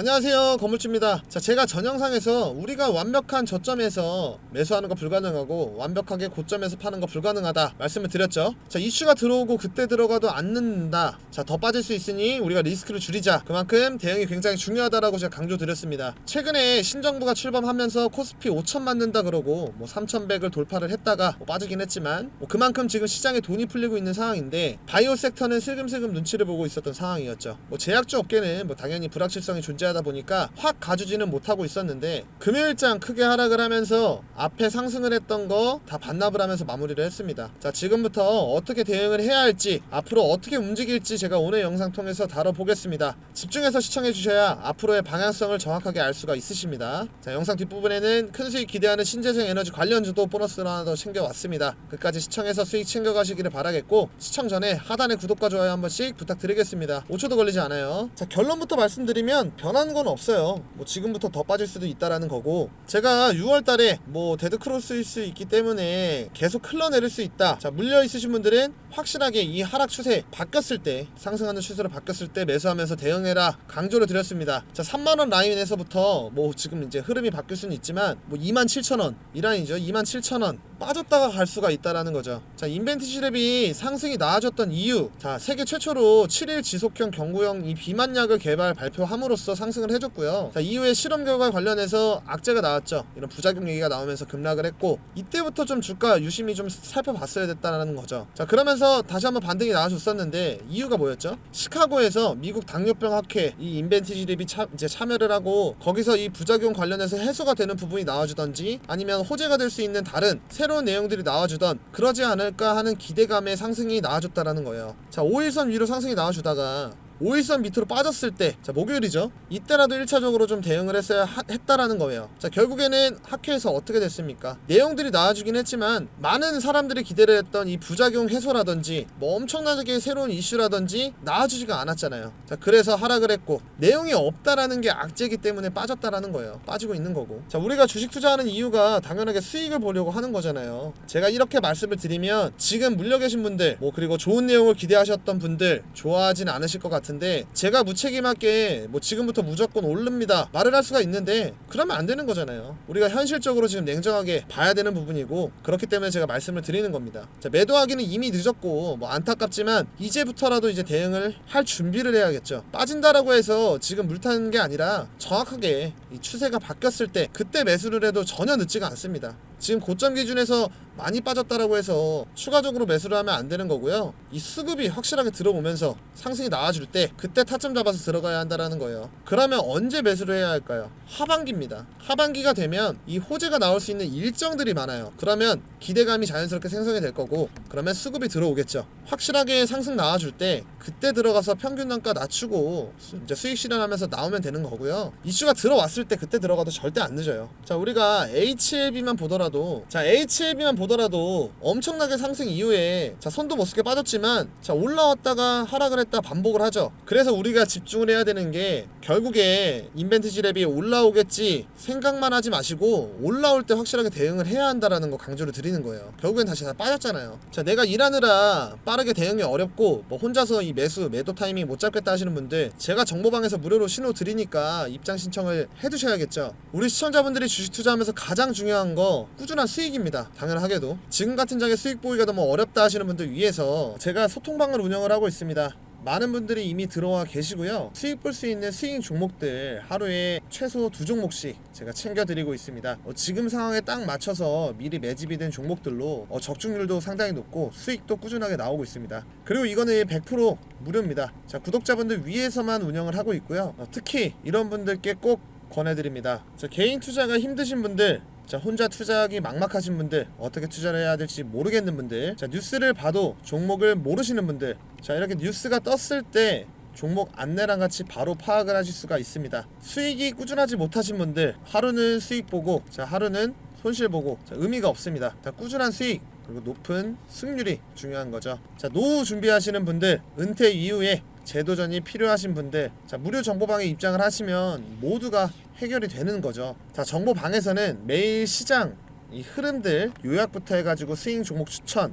안녕하세요 건물주입니다. 자 제가 전 영상에서 우리가 완벽한 저점에서 매수하는 거 불가능하고 완벽하게 고점에서 파는 거 불가능하다 말씀을 드렸죠. 자 이슈가 들어오고 그때 들어가도 안 늦는다. 자 더 빠질 수 있으니 우리가 리스크를 줄이자. 그만큼 대응이 굉장히 중요하다라고 제가 강조드렸습니다. 최근에 신정부가 출범하면서 코스피 5천 맞는다 그러고 뭐 3,100을 돌파를 했다가 뭐 빠지긴 했지만 뭐 그만큼 지금 시장에 돈이 풀리고 있는 상황인데 바이오 섹터는 슬금슬금 눈치를 보고 있었던 상황이었죠. 뭐 제약주 업계는 뭐 당연히 불확실성이 존재 하다 보니까 확 가주지는 못하고 있었는데 금요일장 크게 하락을 하면서 앞에 상승을 했던 거 다 반납을 하면서 마무리를 했습니다. 자 지금부터 어떻게 대응을 해야 할지 앞으로 어떻게 움직일지 제가 오늘 영상 통해서 다뤄보겠습니다. 집중해서 시청해 주셔야 앞으로의 방향성을 정확하게 알 수가 있으십니다. 자 영상 뒷부분에는 큰 수익 기대하는 신재생 에너지 관련주도 보너스로 하나 더 챙겨왔습니다. 끝까지 시청해서 수익 챙겨가시기를 바라겠고 시청 전에 하단에 구독과 좋아요 한 번씩 부탁드리겠습니다. 5초도 걸리지 않아요. 자 결론부터 말씀드리면 변 하는 건 없어요. 뭐 지금부터 더 빠질 수도 있다라는 거고 제가 6월 달에 뭐 데드 크로스일 수 있기 때문에 계속 흘러내릴 수 있다. 자 물려 있으신 분들은 확실하게 이 하락 추세 바뀌었을 때 상승하는 추세로 바뀌었을 때 매수하면서 대응해라 강조를 드렸습니다. 자 3만 원 라인에서부터 뭐 지금 이제 흐름이 바뀔 수는 있지만 뭐 2만 7천 원 이 라인이죠. 2만 7천 원 빠졌다가 갈 수가 있다라는 거죠. 자 인벤티지 랩이 상승이 나아졌던 이유 자 세계 최초로 7일 지속형 경구형 이 비만약을 개발 발표함으로써 상승을 해줬고요. 자 이후에 실험 결과 관련해서 악재가 나왔죠. 이런 부작용 얘기가 나오면서 급락을 했고 이때부터 좀 주가 유심히 좀 살펴봤어야 됐다라는 거죠. 자 그러면서 다시 한번 반등이 나와줬었는데 이유가 뭐였죠? 시카고에서 미국 당뇨병 학회 이 인벤티지 랩이 차, 이제 참여를 하고 거기서 이 부작용 관련해서 해소가 되는 부분이 나와주던지 아니면 호재가 될 수 있는 다른 새로 운 내용들이 나와주던 그러지 않을까 하는 기대감의 상승이 나와줬다라는 거예요. 자 5일선 위로 상승이 나와주다가 5일선 밑으로 빠졌을 때, 자, 목요일이죠. 이때라도 1차적으로 좀 대응을 했어야 하- 했다라는 거예요. 자, 결국에는 학회에서 어떻게 됐습니까? 내용들이 나와주긴 했지만, 많은 사람들이 기대를 했던 이 부작용 해소라든지, 뭐 엄청나게 새로운 이슈라든지, 나와주지가 않았잖아요. 자, 그래서 하락을 했고, 내용이 없다라는 게 악재이기 때문에 빠졌다라는 거예요. 빠지고 있는 거고. 자, 우리가 주식 투자하는 이유가 당연하게 수익을 보려고 하는 거잖아요. 제가 이렇게 말씀을 드리면, 지금 물려 계신 분들, 뭐, 그리고 좋은 내용을 기대하셨던 분들, 좋아하진 않으실 것 같은 데, 제가 무책임하게, 뭐, 지금부터 무조건 오릅니다. 말을 할 수가 있는데, 그러면 안 되는 거잖아요. 우리가 현실적으로 지금 냉정하게 봐야 되는 부분이고, 그렇기 때문에 제가 말씀을 드리는 겁니다. 자, 매도하기는 이미 늦었고, 뭐, 안타깝지만, 이제부터라도 이제 대응을 할 준비를 해야겠죠. 빠진다라고 해서 지금 물 타는 게 아니라, 정확하게 이 추세가 바뀌었을 때, 그때 매수를 해도 전혀 늦지가 않습니다. 지금 고점 기준에서 많이 빠졌다라고 해서 추가적으로 매수를 하면 안 되는 거고요. 이 수급이 확실하게 들어오면서 상승이 나와줄 때 그때 타점 잡아서 들어가야 한다라는 거예요. 그러면 언제 매수를 해야 할까요? 하반기입니다. 하반기가 되면 이 호재가 나올 수 있는 일정들이 많아요. 그러면 기대감이 자연스럽게 생성이 될 거고 그러면 수급이 들어오겠죠. 확실하게 상승 나와줄 때 그때 들어가서 평균 단가 낮추고 수- 이제 수익 실현하면서 나오면 되는 거고요. 이슈가 들어왔을 때 그때 들어가도 절대 안 늦어요. 자 우리가 HLB만 보더라도 자 HLB만 보더라도 엄청나게 상승 이후에 자못 쓰게 빠졌지만 자 올라왔다가 하락을 했다 반복을 하죠. 그래서 우리가 집중을 해야 되는 게 결국에 인벤티지 랩이 올라오겠지 생각만 하지 마시고 올라올 때 확실하게 대응을 해야 한다라는 거 강조를 드리는 거예요. 결국엔 다시 다 빠졌잖아요. 자 내가 일하느라 빠르게 대응이 어렵고 뭐 혼자서 이 매수 매도 타이밍 못 잡겠다 하시는 분들 제가 정보방에서 무료로 신호 드리니까 입장 신청을 해두셔야겠죠. 우리 시청자분들이 주식 투자하면서 가장 중요한 거 꾸준한 수익입니다. 당연하게 도 지금 같은 장에 수익 보기가 너무 어렵다 하시는 분들 위해서 제가 소통방을 운영을 하고 있습니다. 많은 분들이 이미 들어와 계시고요. 수익 볼 수 있는 수익 종목들 하루에 최소 두 종목씩 제가 챙겨드리고 있습니다. 어, 지금 상황에 딱 맞춰서 미리 매집이 된 종목들로 어, 적중률도 상당히 높고 수익도 꾸준하게 나오고 있습니다. 그리고 이거는 100% 무료입니다. 자 구독자분들 위해서만 운영을 하고 있고요. 어, 특히 이런 분들께 꼭 권해드립니다. 자 개인 투자가 힘드신 분들 자 혼자 투자하기 막막하신 분들 어떻게 투자를 해야 될지 모르겠는 분들 자 뉴스를 봐도 종목을 모르시는 분들 자 이렇게 뉴스가 떴을 때 종목 안내랑 같이 바로 파악을 하실 수가 있습니다. 수익이 꾸준하지 못하신 분들 하루는 수익 보고 자 하루는 손실 보고 자 의미가 없습니다. 자 꾸준한 수익 그리고 높은 승률이 중요한 거죠. 자 노후 준비하시는 분들 은퇴 이후에 제도전이 필요하신 분들 자 무료 정보방에 입장을 하시면 모두가 해결이 되는 거죠. 자 정보방에서는 매일 시장 이 흐름들 요약부터 해가지고 스윙 종목 추천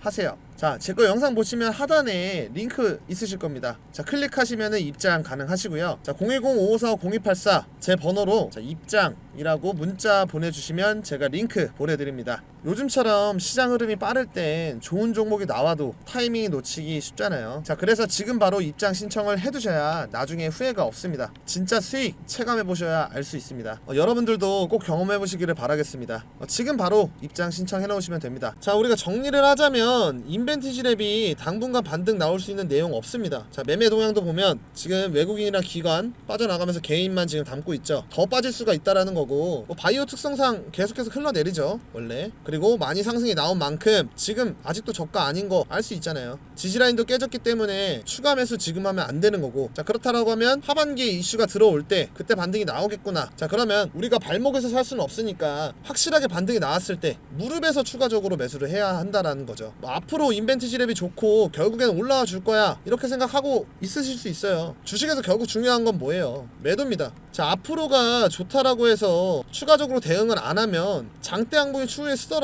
하세요. 자, 제 거 영상 보시면 하단에 링크 있으실 겁니다. 자, 클릭하시면 입장 가능하시고요. 자, 010-5545-0284 제 번호로 자, 입장이라고 문자 보내주시면 제가 링크 보내드립니다. 요즘처럼 시장 흐름이 빠를 땐 좋은 종목이 나와도 타이밍이 놓치기 쉽잖아요. 자, 그래서 지금 바로 입장 신청을 해두셔야 나중에 후회가 없습니다. 진짜 수익 체감해 보셔야 알 수 있습니다. 어, 여러분들도 꼭 경험해 보시기를 바라겠습니다. 어, 지금 바로 입장 신청해 놓으시면 됩니다. 자, 우리가 정리를 하자면 인벤티지 랩이 당분간 반등 나올 수 있는 내용 없습니다. 자, 매매 동향도 보면 지금 외국인이랑 기관 빠져나가면서 개인만 지금 담고 있죠. 더 빠질 수가 있다라는 거고 뭐 바이오 특성상 계속해서 흘러내리죠. 원래. 그리고 많이 상승이 나온 만큼 지금 아직도 저가 아닌 거 알 수 있잖아요. 지지라인도 깨졌기 때문에 추가 매수 지금 하면 안 되는 거고. 자 그렇다라고 하면 하반기에 이슈가 들어올 때 그때 반등이 나오겠구나. 자 그러면 우리가 발목에서 살 수는 없으니까 확실하게 반등이 나왔을 때 무릎에서 추가적으로 매수를 해야 한다라는 거죠. 뭐 앞으로 인벤티지 랩이 좋고 결국엔 올라와 줄 거야. 이렇게 생각하고 있으실 수 있어요. 주식에서 결국 중요한 건 뭐예요? 매도입니다. 자 앞으로가 좋다라고 해서 추가적으로 대응을 안 하면 장대 항봉이 추후에 쓰더라도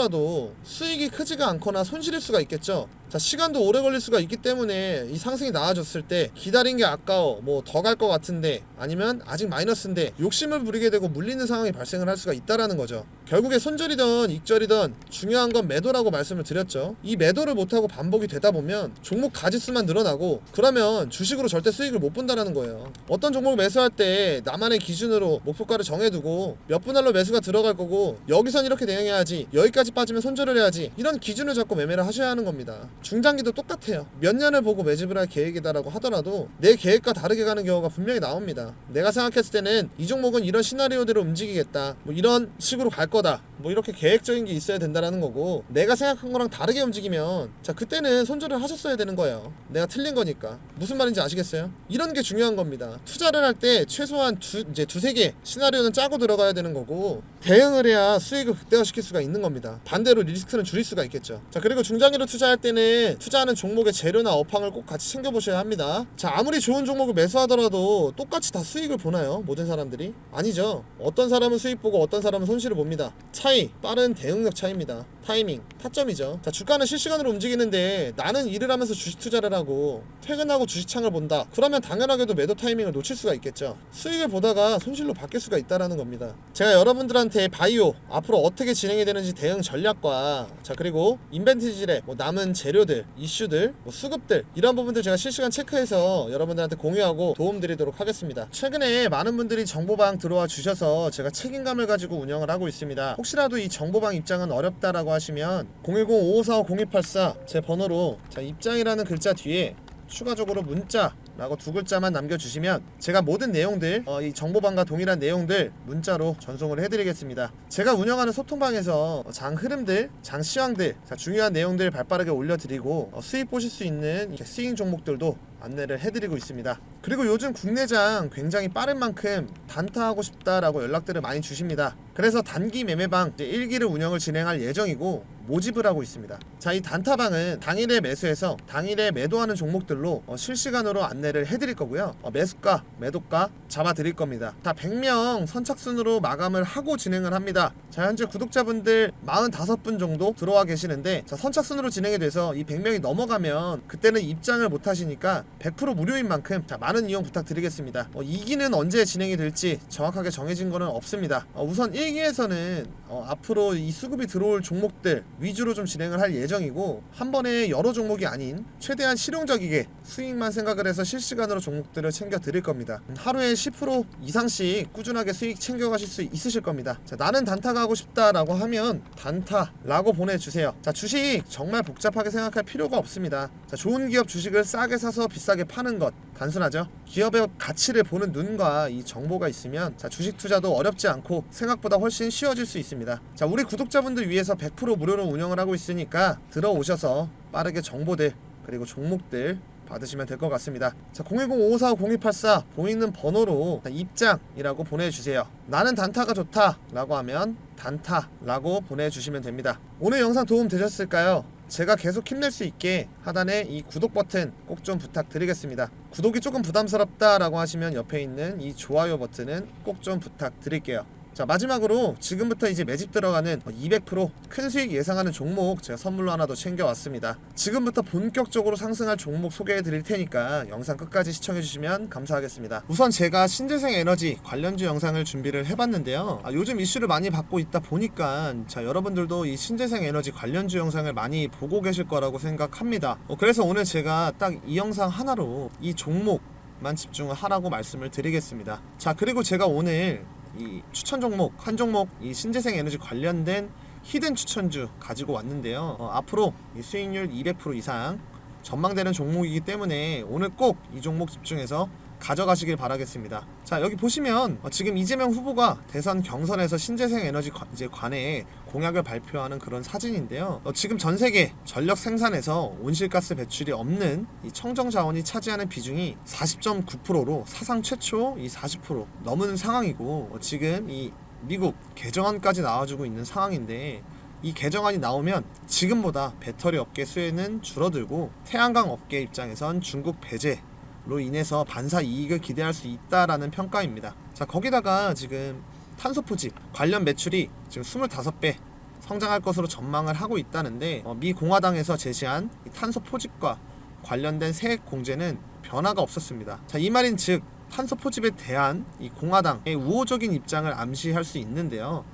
수익이 크지가 않거나 손실일 수가 있겠죠 자 시간도 오래 걸릴 수가 있기 때문에 이 상승이 나아졌을 때 기다린 게 아까워 뭐 더 갈 것 같은데 아니면 아직 마이너스인데 욕심을 부리게 되고 물리는 상황이 발생을 할 수가 있다라는 거죠. 결국에 손절이든 익절이든 중요한 건 매도라고 말씀을 드렸죠. 이 매도를 못하고 반복이 되다 보면 종목 가지수만 늘어나고 그러면 주식으로 절대 수익을 못 본다라는 거예요. 어떤 종목을 매수할 때 나만의 기준으로 목표가를 정해두고 몇 분할로 매수가 들어갈 거고 여기선 이렇게 대응해야지 여기까지 빠지면 손절을 해야지 이런 기준을 잡고 매매를 하셔야 하는 겁니다 중장기도 똑같아요. 몇 년을 보고 매집을 할 계획이다라고 하더라도 내 계획과 다르게 가는 경우가 분명히 나옵니다. 내가 생각했을 때는 이 종목은 이런 시나리오대로 움직이겠다. 뭐 이런 식으로 갈 거다. 뭐 이렇게 계획적인 게 있어야 된다라는 거고 내가 생각한 거랑 다르게 움직이면 자 그때는 손절을 하셨어야 되는 거예요. 내가 틀린 거니까. 무슨 말인지 아시겠어요? 이런 게 중요한 겁니다. 투자를 할 때 최소한 두, 이제 두세 개 시나리오는 짜고 들어가야 되는 거고 대응을 해야 수익을 극대화시킬 수가 있는 겁니다. 반대로 리스크는 줄일 수가 있겠죠. 자 그리고 중장기로 투자할 때는 투자하는 종목의 재료나 업황을 꼭 같이 챙겨보셔야 합니다. 자 아무리 좋은 종목을 매수하더라도 똑같이 다 수익을 보나요? 모든 사람들이? 아니죠. 어떤 사람은 수익 보고 어떤 사람은 손실을 봅니다. 차이 빠른 대응력 차이입니다. 타이밍 타점이죠. 자 주가는 실시간으로 움직이는데 나는 일을 하면서 주식 투자를 하고 퇴근하고 주식창을 본다. 그러면 당연하게도 매도 타이밍을 놓칠 수가 있겠죠. 수익을 보다가 손실로 바뀔 수가 있다라는 겁니다. 제가 여러분들한테 바이오 앞으로 어떻게 진행이 되는지 대응 전략과 자 그리고 인벤티지랩 뭐 남은 재료 들 이슈들 뭐 수급들 이런 부분들 제가 실시간 체크해서 여러분들한테 공유하고 도움드리도록 하겠습니다. 최근에 많은 분들이 정보방 들어와 주셔서 제가 책임감을 가지고 운영을 하고 있습니다. 혹시라도 이 정보방 입장은 어렵다라고 하시면 010-5545-0284 제 번호로 자 입장이라는 글자 뒤에 추가적으로 문자 라고 두 글자만 남겨주시면 제가 모든 내용들 어, 이 정보방과 동일한 내용들 문자로 전송을 해드리겠습니다. 제가 운영하는 소통방에서 어, 장 흐름들, 장 시황들, 자, 중요한 내용들 발빠르게 올려드리고 어, 수익 보실 수 있는 스윙 종목들도 안내를 해드리고 있습니다. 그리고 요즘 국내장 굉장히 빠른 만큼 단타하고 싶다라고 연락들을 많이 주십니다. 그래서 단기 매매방 1기를 운영을 진행할 예정이고 모집을 하고 있습니다. 자, 이 단타방은 당일에 매수해서 당일에 매도하는 종목들로 어, 실시간으로 안내를 해드릴 거고요. 어, 매수가, 매도가 잡아드릴 겁니다. 다 100명 선착순으로 마감을 하고 진행을 합니다. 자, 현재 구독자분들 45분 정도 들어와 계시는데 자, 선착순으로 진행이 돼서 이 100명이 넘어가면 그때는 입장을 못 하시니까 100% 무료인 만큼 자, 많은 이용 부탁드리겠습니다. 어, 2기는 언제 진행이 될지 정확하게 정해진 거는 없습니다. 어, 우선 1기에서는 어, 앞으로 이 수급이 들어올 종목들 위주로 좀 진행을 할 예정이고 한 번에 여러 종목이 아닌 최대한 실용적이게 수익만 생각을 해서 실시간으로 종목들을 챙겨 드릴 겁니다. 음, 하루에 10% 이상씩 꾸준하게 수익 챙겨 가실 수 있으실 겁니다. 자, 나는 단타가 하고 싶다라고 하면 단타라고 보내주세요. 자, 주식 정말 복잡하게 생각할 필요가 없습니다. 자, 좋은 기업 주식을 싸게 사서 비싸게 파는 것 단순하죠. 기업의 가치를 보는 눈과 이 정보가 있으면 자, 주식 투자도 어렵지 않고 생각보다 훨씬 쉬워질 수 있습니다. 자, 우리 구독자분들 위해서 100% 무료로 운영을 하고 있으니까 들어오셔서 빠르게 정보들 그리고 종목들 받으시면 될 것 같습니다. 자, 010-5545-0284 보이는 번호로 입장이라고 보내주세요. 나는 단타가 좋다라고 하면 단타라고 보내주시면 됩니다. 오늘 영상 도움 되셨을까요? 제가 계속 힘낼 수 있게 하단에 이 구독 버튼 꼭 좀 부탁드리겠습니다. 구독이 조금 부담스럽다라고 하시면 옆에 있는 이 좋아요 버튼은 꼭 좀 부탁드릴게요. 자 마지막으로 지금부터 이제 매집 들어가는 200%큰 수익 예상하는 종목 제가 선물로 하나 더 챙겨왔습니다. 지금부터 본격적으로 상승할 종목 소개해 드릴 테니까 영상 끝까지 시청해 주시면 감사하겠습니다. 우선 제가 신재생 에너지 관련주 영상을 준비를 해봤는데요. 아, 요즘 이슈를 많이 받고 있다 보니까 자 여러분들도 이 신재생 에너지 관련주 영상을 많이 보고 계실 거라고 생각합니다. 어, 그래서 오늘 제가 딱 이 영상 하나로 이 종목 만 집중을 하라고 말씀을 드리겠습니다. 자 그리고 제가 오늘 이 추천 종목 한 종목 이 신재생 에너지 관련된 히든 추천주 가지고 왔는데요. 어, 앞으로 이 수익률 200% 이상 전망되는 종목이기 때문에 오늘 꼭 이 종목 집중해서 가져가시길 바라겠습니다. 자 여기 보시면 어, 지금 이재명 후보가 대선 경선에서 신재생 에너지 관, 이제 관에 공약을 발표하는 그런 사진인데요. 어, 지금 전 세계 전력 생산에서 온실가스 배출이 없는 이 청정 자원이 차지하는 비중이 40.9%로 사상 최초 이 40% 넘은 상황이고 어, 지금 이 미국 개정안까지 나와주고 있는 상황인데 이 개정안이 나오면 지금보다 배터리 업계 수혜는 줄어들고 태양광 업계 입장에선 중국 배제 로 인해서 반사 이익을 기대할 수 있다라는 평가입니다. 자 거기다가 지금 탄소 포집 관련 매출이 지금 25배 성장할 것으로 전망을 하고 있다는데 어, 미 공화당에서 제시한 이 탄소 포집과 관련된 세액 공제는 변화가 없었습니다. 자 이 말인 즉 탄소 포집에 대한 이 공화당의 우호적인 입장을 암시할 수 있는데요.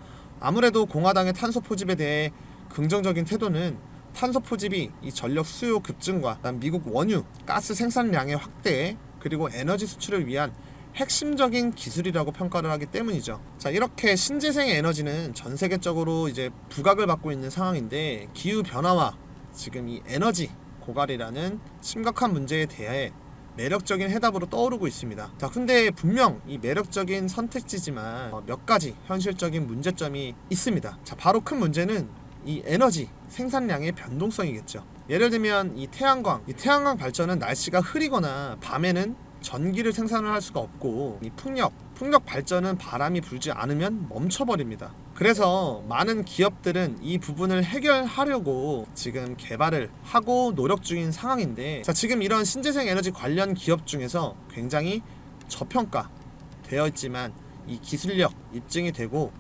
아무래도 공화당의 탄소 포집에 대해 긍정적인 태도는 탄소 포집이 이 전력 수요 급증과 미국 원유 가스 생산량의 확대 그리고 에너지 수출을 위한 핵심적인 기술이라고 평가를 하기 때문이죠. 자, 이렇게 신재생 에너지는 전 세계적으로 이제 부각을 받고 있는 상황인데 기후 변화와 지금 이 에너지 고갈이라는 심각한 문제에 대해 매력적인 해답으로 떠오르고 있습니다. 자, 근데 분명 이 매력적인 선택지지만 어, 몇 가지 현실적인 문제점이 있습니다. 자, 바로 큰 문제는 이 에너지 생산량의 변동성이겠죠. 예를 들면 이 태양광, 이 태양광 발전은 날씨가 흐리거나 밤에는 전기를 생산을 할 수가 없고 이 풍력, 풍력 발전은 바람이 불지 않으면 멈춰버립니다. 그래서 많은 기업들은 이 부분을 해결하려고 지금 개발을 하고 노력 중인 상황인데 자 지금 이런 신재생 에너지 관련 기업 중에서 굉장히 저평가 되어 있지만 이 기술력 입증이 되고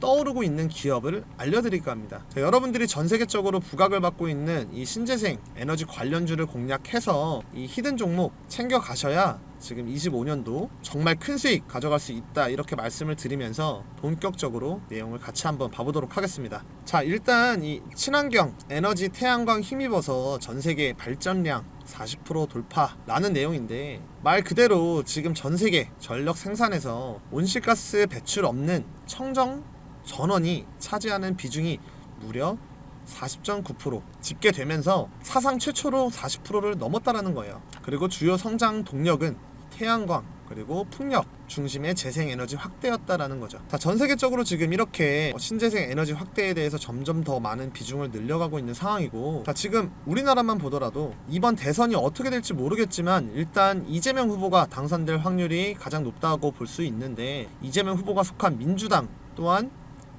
떠오르고 있는 기업을 알려드릴까 합니다. 자, 여러분들이 전 세계적으로 부각을 받고 있는 이 신재생 에너지 관련주를 공략해서 이 히든 종목 챙겨 가셔야 지금 25년도 정말 큰 수익 가져갈 수 있다 이렇게 말씀을 드리면서 본격적으로 내용을 같이 한번 봐보도록 하겠습니다. 자 일단 이 친환경 에너지 태양광 힘입어서 전 세계 발전량 40% 돌파라는 내용인데 말 그대로 지금 전 세계 전력 생산에서 온실가스 배출 없는 청정 전원이 차지하는 비중이 무려 40.9% 집계되면서 사상 최초로 40%를 넘었다라는 거예요. 그리고 주요 성장 동력은 태양광 그리고 풍력 중심의 재생에너지 확대였다라는 거죠. 자, 전 세계적으로 지금 이렇게 신재생 에너지 확대에 대해서 점점 더 많은 비중을 늘려가고 있는 상황이고, 자, 지금 우리나라만 보더라도 이번 대선이 어떻게 될지 모르겠지만 일단 이재명 후보가 당선될 확률이 가장 높다고 볼 수 있는데 이재명 후보가 속한 민주당 또한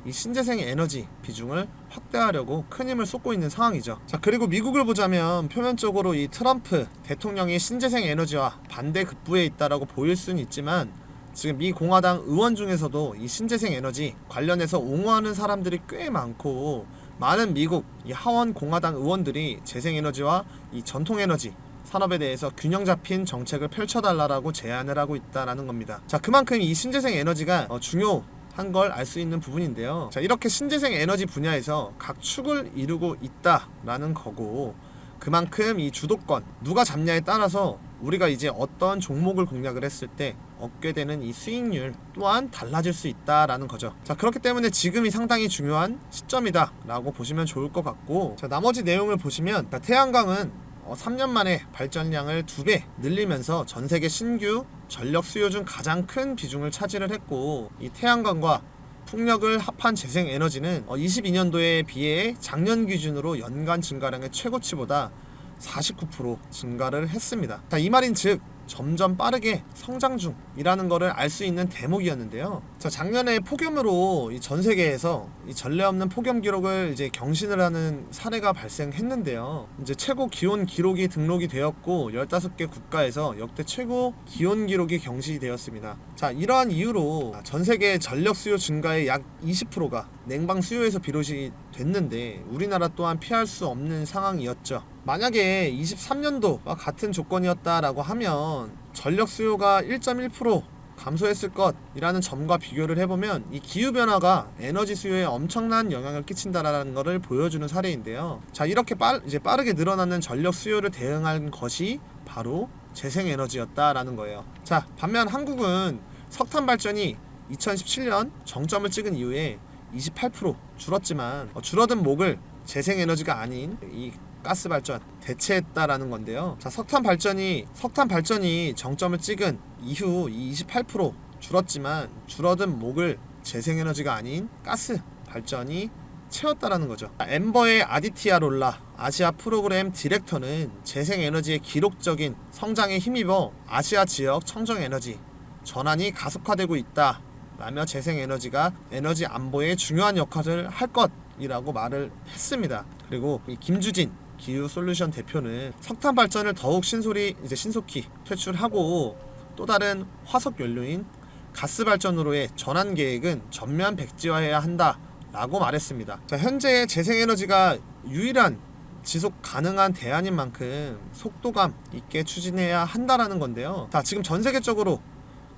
이 신재생 에너지 비중을 확대하려고 큰 힘을 쏟고 있는 상황이죠. 자, 그리고 미국을 보자면 표면적으로 이 트럼프 대통령이 신재생 에너지와 반대 급부에 있다라고 보일 수는 있지만 지금 미 공화당 의원 중에서도 이 신재생 에너지 관련해서 옹호하는 사람들이 꽤 많고 많은 미국 이 하원 공화당 의원들이 재생 에너지와 이 전통 에너지 산업에 대해서 균형 잡힌 정책을 펼쳐달라고 제안을 하고 있다라는 겁니다. 자, 그만큼 이 신재생 에너지가 어, 중요 한 걸 알 수 있는 부분인데요. 자, 이렇게 신재생 에너지 분야에서 각 축을 이루고 있다라는 거고 그만큼 이 주도권 누가 잡냐에 따라서 우리가 이제 어떤 종목을 공략을 했을 때 얻게 되는 이 수익률 또한 달라질 수 있다라는 거죠. 자, 그렇기 때문에 지금이 상당히 중요한 시점이다라고 보시면 좋을 것 같고 자, 나머지 내용을 보시면 자, 태양광은 어, 3년 만에 발전량을 2배 늘리면서 전 세계 신규 전력 수요 중 가장 큰 비중을 차지를 했고 이 태양광과 풍력을 합한 재생 에너지는 어, 22년도에 비해 작년 기준으로 연간 증가량의 최고치보다 49% 증가를 했습니다. 자, 이 말인 즉 점점 빠르게 성장 중이라는 것을 알 수 있는 대목이었는데요. 자, 작년에 폭염으로 이전 세계에서 이 전례 없는 폭염 기록을 이제 경신을 하는 사례가 발생했는데요. 이제 최고 기온 기록이 등록이 되었고 15개 국가에서 역대 최고 기온 기록이 경신되었습니다. 자, 이러한 이유로 전 세계 전력 수요 증가의 약 20%가 냉방 수요에서 비롯이 됐는데 우리나라 또한 피할 수 없는 상황이었죠. 만약에 23년도와 같은 조건이었다라고 하면 전력 수요가 1.1% 감소했을 것이라는 점과 비교를 해보면 이 기후 변화가 에너지 수요에 엄청난 영향을 끼친다라는 것을 보여주는 사례인데요. 자 이렇게 빠, 이제 빠르게 늘어나는 전력 수요를 대응한 것이 바로 재생 에너지였다라는 거예요. 자 반면 한국은 석탄 발전이 2017년 정점을 찍은 이후에 28% 줄었지만 어, 줄어든 목을 재생 에너지가 아닌 이 가스 발전 대체했다라는 건데요. 자, 석탄 발전이 석탄 발전이 정점을 찍은 이후 이28% 줄었지만 줄어든 목을 재생 에너지가 아닌 가스 발전이 채웠다라는 거죠. 자, 엠버의 아디티아 롤라 아시아 프로그램 디렉터는 재생 에너지의 기록적인 성장에 힘입어 아시아 지역 청정 에너지 전환이 가속화되고 있다. 라며 재생 에너지가 에너지 안보에 중요한 역할을 할 것이라고 말을 했습니다. 그리고 이 김주진 기후 솔루션 대표는 석탄 발전을 더욱 신소리 이제 신속히 퇴출하고 또 다른 화석 연료인 가스 발전으로의 전환 계획은 전면 백지화해야 한다라고 말했습니다. 자, 현재 재생 에너지가 유일한 지속 가능한 대안인 만큼 속도감 있게 추진해야 한다라는 건데요. 자, 지금 전 세계적으로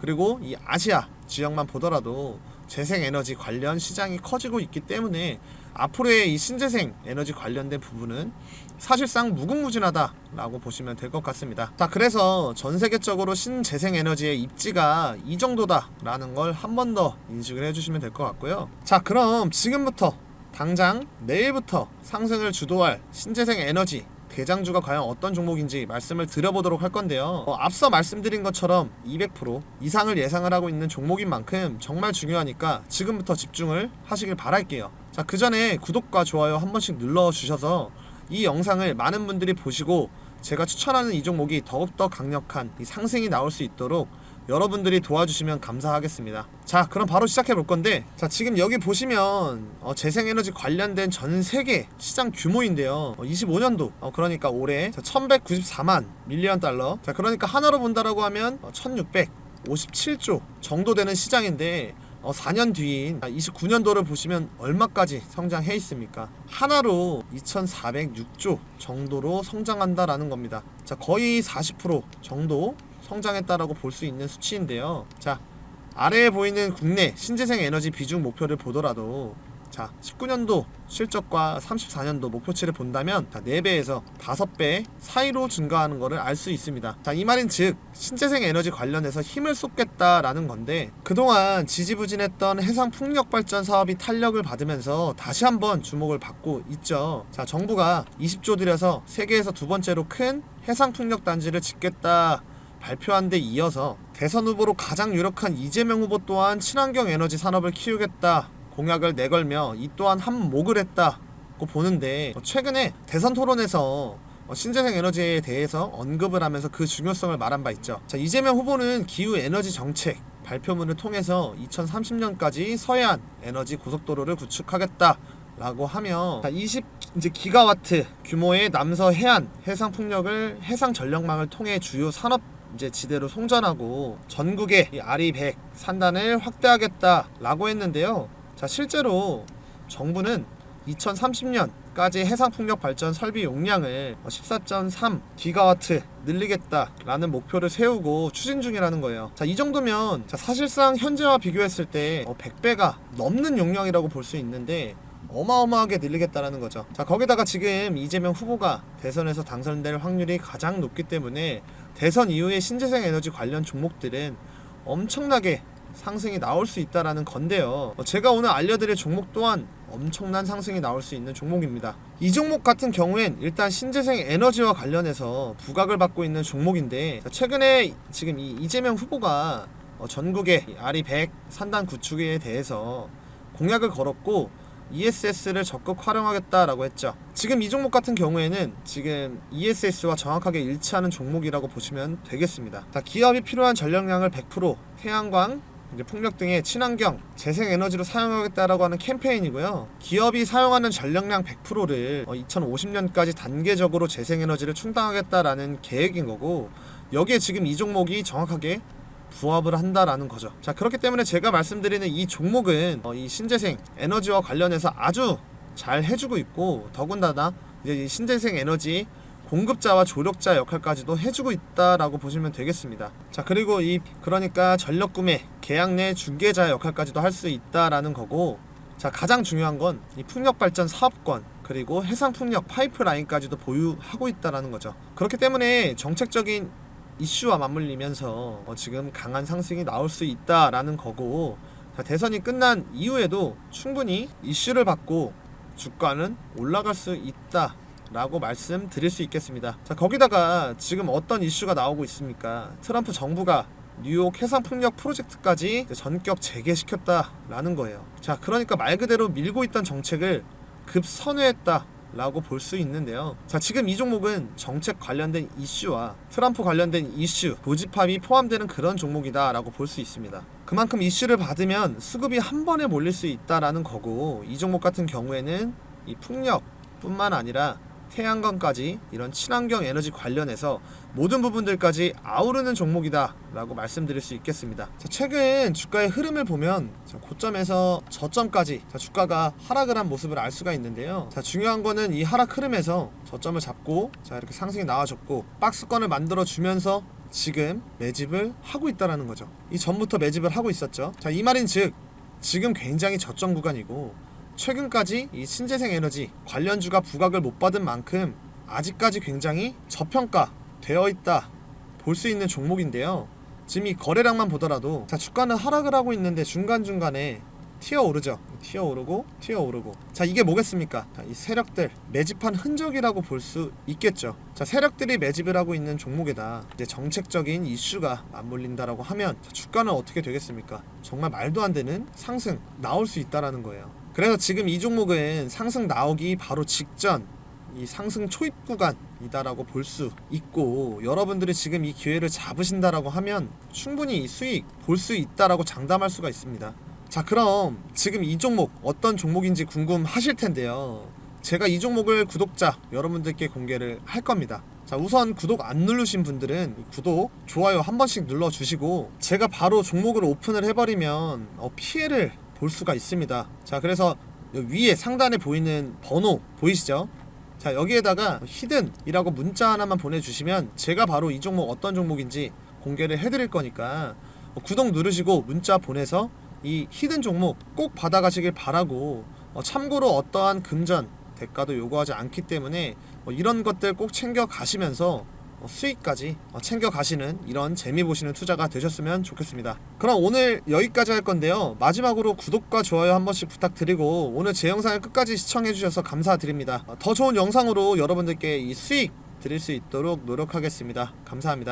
그리고 이 아시아 지역만 보더라도 재생 에너지 관련 시장이 커지고 있기 때문에 앞으로의 이 신재생 에너지 관련된 부분은 사실상 무궁무진하다라고 보시면 될 것 같습니다. 자, 그래서 전 세계적으로 신재생 에너지의 입지가 이 정도다라는 걸 한 번 더 인식을 해주시면 될 것 같고요. 자, 그럼 지금부터 당장 내일부터 상승을 주도할 신재생 에너지 대장주가 과연 어떤 종목인지 말씀을 드려보도록 할 건데요. 어, 앞서 말씀드린 것처럼 200% 이상을 예상을 하고 있는 종목인 만큼 정말 중요하니까 지금부터 집중을 하시길 바랄게요. 자, 그 전에 구독과 좋아요 한 번씩 눌러주셔서 이 영상을 많은 분들이 보시고 제가 추천하는 이 종목이 더욱더 강력한 이 상승이 나올 수 있도록 여러분들이 도와주시면 감사하겠습니다. 자, 그럼 바로 시작해 볼 건데, 자, 지금 여기 보시면 어, 재생에너지 관련된 전 세계 시장 규모인데요. 어, 25년도, 어, 그러니까 올해 자, 1,194만 밀리언 달러. 자, 그러니까 하나로 본다라고 하면 어, 1,657조 정도 되는 시장인데. 어, 4년 뒤인 29년도를 보시면 얼마까지 성장해 있습니까? 하나로 2,406조 정도로 성장한다라는 겁니다. 자, 거의 40% 정도 성장했다라고 볼 수 있는 수치인데요. 자, 아래에 보이는 국내 신재생 에너지 비중 목표를 보더라도 자, 19년도 실적과 34년도 목표치를 본다면 자, 4배에서 5배 사이로 증가하는 것을 알 수 있습니다. 자, 이 말인 즉 신재생 에너지 관련해서 힘을 쏟겠다라는 건데 그동안 지지부진했던 해상 풍력 발전 사업이 탄력을 받으면서 다시 한번 주목을 받고 있죠. 자, 정부가 20조 들여서 세계에서 두 번째로 큰 해상 풍력 단지를 짓겠다 발표한 데 이어서 대선 후보로 가장 유력한 이재명 후보 또한 친환경 에너지 산업을 키우겠다 공약을 내걸며 이 또한 한몫을 했다고 보는데 최근에 대선 토론에서 신재생 에너지에 대해서 언급을 하면서 그 중요성을 말한 바 있죠. 자, 이재명 후보는 기후 에너지 정책 발표문을 통해서 2030년까지 서해안 에너지 고속도로를 구축하겠다. 라고 하며 20 이제 기가와트 규모의 남서 해안 해상 풍력을 해상 전력망을 통해 주요 산업 이제 지대로 송전하고 전국의 이 아리 100 산단을 확대하겠다라고 했는데요. 자, 실제로 정부는 2030년까지 해상 풍력 발전 설비 용량을 14.3 기가와트 늘리겠다라는 목표를 세우고 추진 중이라는 거예요. 자, 이 정도면 자, 사실상 현재와 비교했을 때 100배가 넘는 용량이라고 볼 수 있는데 어마어마하게 늘리겠다라는 거죠. 자, 거기다가 지금 이재명 후보가 대선에서 당선될 확률이 가장 높기 때문에 대선 이후에 신재생 에너지 관련 종목들은 엄청나게 상승이 나올 수 있다라는 건데요. 어, 제가 오늘 알려드릴 종목 또한 엄청난 상승이 나올 수 있는 종목입니다. 이 종목 같은 경우엔 일단 신재생 에너지와 관련해서 부각을 받고 있는 종목인데 자, 최근에 지금 이 이재명 후보가 어, 전국의 아리 100 산단 구축에 대해서 공약을 걸었고 ESS를 적극 활용하겠다라고 했죠. 지금 이 종목 같은 경우에는 지금 ESS와 정확하게 일치하는 종목이라고 보시면 되겠습니다. 자, 기업이 필요한 전력량을 100% 태양광, 이제 풍력 등의 친환경, 재생 에너지로 사용하겠다라고 하는 캠페인이고요. 기업이 사용하는 전력량 100%를 2050년까지 단계적으로 재생 에너지를 충당하겠다라는 계획인 거고 여기에 지금 이 종목이 정확하게 부합을 한다라는 거죠. 자 그렇기 때문에 제가 말씀드리는 이 종목은 어, 이 신재생 에너지와 관련해서 아주 잘 해주고 있고 더군다나 이제 이 신재생 에너지 공급자와 조력자 역할까지도 해주고 있다라고 보시면 되겠습니다. 자 그리고 이 그러니까 전력 구매 계약 내 중개자 역할까지도 할 수 있다라는 거고 자 가장 중요한 건 이 풍력 발전 사업권 그리고 해상 풍력 파이프라인까지도 보유하고 있다라는 거죠. 그렇기 때문에 정책적인 이슈와 맞물리면서 어, 지금 강한 상승이 나올 수 있다라는 거고 자, 대선이 끝난 이후에도 충분히 이슈를 받고 주가는 올라갈 수 있다 라고 말씀드릴 수 있겠습니다. 자 거기다가 지금 어떤 이슈가 나오고 있습니까? 트럼프 정부가 뉴욕 해상 풍력 프로젝트까지 전격 재개시켰다라는 거예요. 자 그러니까 말 그대로 밀고 있던 정책을 급선회했다. 라고 볼 수 있는데요. 자, 지금 이 종목은 정책 관련된 이슈와 트럼프 관련된 이슈, 고집합이 포함되는 그런 종목이다라고 볼 수 있습니다. 그만큼 이슈를 받으면 수급이 한 번에 몰릴 수 있다라는 거고 이 종목 같은 경우에는 이 풍력 뿐만 아니라 태양광까지 이런 친환경 에너지 관련해서 모든 부분들까지 아우르는 종목이다라고 말씀드릴 수 있겠습니다. 자, 최근 주가의 흐름을 보면 자, 고점에서 저점까지 자, 주가가 하락을 한 모습을 알 수가 있는데요. 자, 중요한 거는 이 하락 흐름에서 저점을 잡고 자, 이렇게 상승이 나와줬고 박스권을 만들어 주면서 지금 매집을 하고 있다라는 거죠. 이 전부터 매집을 하고 있었죠. 자, 이 말인 즉 지금 굉장히 저점 구간이고 최근까지 이 신재생 에너지 관련주가 부각을 못 받은 만큼 아직까지 굉장히 저평가 되어 있다 볼 수 있는 종목인데요. 지금 이 거래량만 보더라도 자 주가는 하락을 하고 있는데 중간 중간에 튀어 오르죠. 튀어 오르고 튀어 오르고 자 이게 뭐겠습니까? 자, 이 세력들 매집한 흔적이라고 볼 수 있겠죠. 자 세력들이 매집을 하고 있는 종목에다 이제 정책적인 이슈가 맞물린다라고 하면 자, 주가는 어떻게 되겠습니까? 정말 말도 안 되는 상승 나올 수 있다라는 거예요. 그래서 지금 이 종목은 상승 나오기 바로 직전 이 상승 초입 구간이다라고 볼 수 있고 여러분들이 지금 이 기회를 잡으신다라고 하면 충분히 이 수익 볼 수 있다라고 장담할 수가 있습니다. 자 그럼 지금 이 종목 어떤 종목인지 궁금하실 텐데요. 제가 이 종목을 구독자 여러분들께 공개를 할 겁니다. 자 우선 구독 안 누르신 분들은 구독, 좋아요 한 번씩 눌러주시고 제가 바로 종목을 오픈을 해버리면 어, 피해를 볼 수가 있습니다. 자 그래서 위에 상단에 보이는 번호 보이시죠? 자 여기에다가 히든이라고 문자 하나만 보내주시면 제가 바로 이 종목 어떤 종목인지 공개를 해드릴 거니까 어, 구독 누르시고 문자 보내서 이 히든 종목 꼭 받아가시길 바라고 어, 참고로 어떠한 금전 대가도 요구하지 않기 때문에 어, 이런 것들 꼭 챙겨 가시면서 어, 수익까지 어, 챙겨 가시는 이런 재미 보시는 투자가 되셨으면 좋겠습니다. 그럼 오늘 여기까지 할 건데요. 마지막으로 구독과 좋아요 한 번씩 부탁드리고 오늘 제 영상을 끝까지 시청해 주셔서 감사드립니다. 어, 더 좋은 영상으로 여러분들께 이 수익 드릴 수 있도록 노력하겠습니다. 감사합니다.